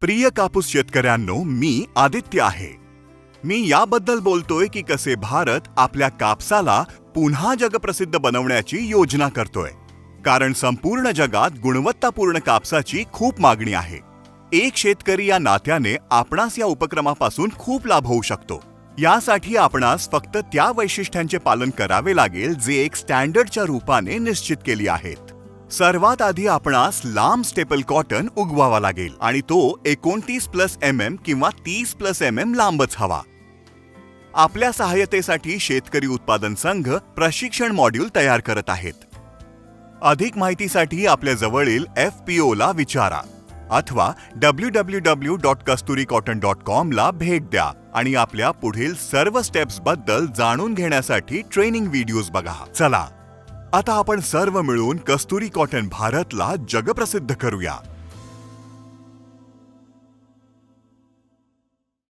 प्रिय कापूस शेतकऱ्यांनो मी आदित्य आहे. मी याबद्दल बोलतोय की कसे भारत आपल्या कापसाला पुन्हा जगप्रसिद्ध बनवण्याची योजना करतोय. कारण संपूर्ण जगात गुणवत्तापूर्ण कापसाची खूप मागणी आहे. एक शेतकरी या नात्याने आपणास या उपक्रमापासून खूप लाभ होऊ शकतो. यासाठी आपणास फक्त त्या वैशिष्ट्यांचे पालन करावे लागेल जे एक स्टँडर्डच्या रूपाने निश्चित केली आहेत. सर्वात आधी आपणास लांब स्टेपल कॉटन उगवावा लागेल आणि तो एकोणतीस प्लस एम एम किंवा तीस प्लस एम एम लांबच हवा. आपल्या सहाय्यतेसाठी शेतकरी उत्पादन संघ प्रशिक्षण मॉड्यूल तयार करत आहेत. अधिक माहितीसाठी आपल्या जवळील एफ पी ओला विचारा अथवा W W W dot Kasturi cotton dot com ला भेट द्या आणि आपल्या पुढील सर्व स्टेप्सबद्दल जाणून घेण्यासाठी ट्रेनिंग व्हिडिओज बघा. चला! आता आपण सर्व मिळून कस्तुरी कॉटन भारतला जगप्रसिद्ध करूया.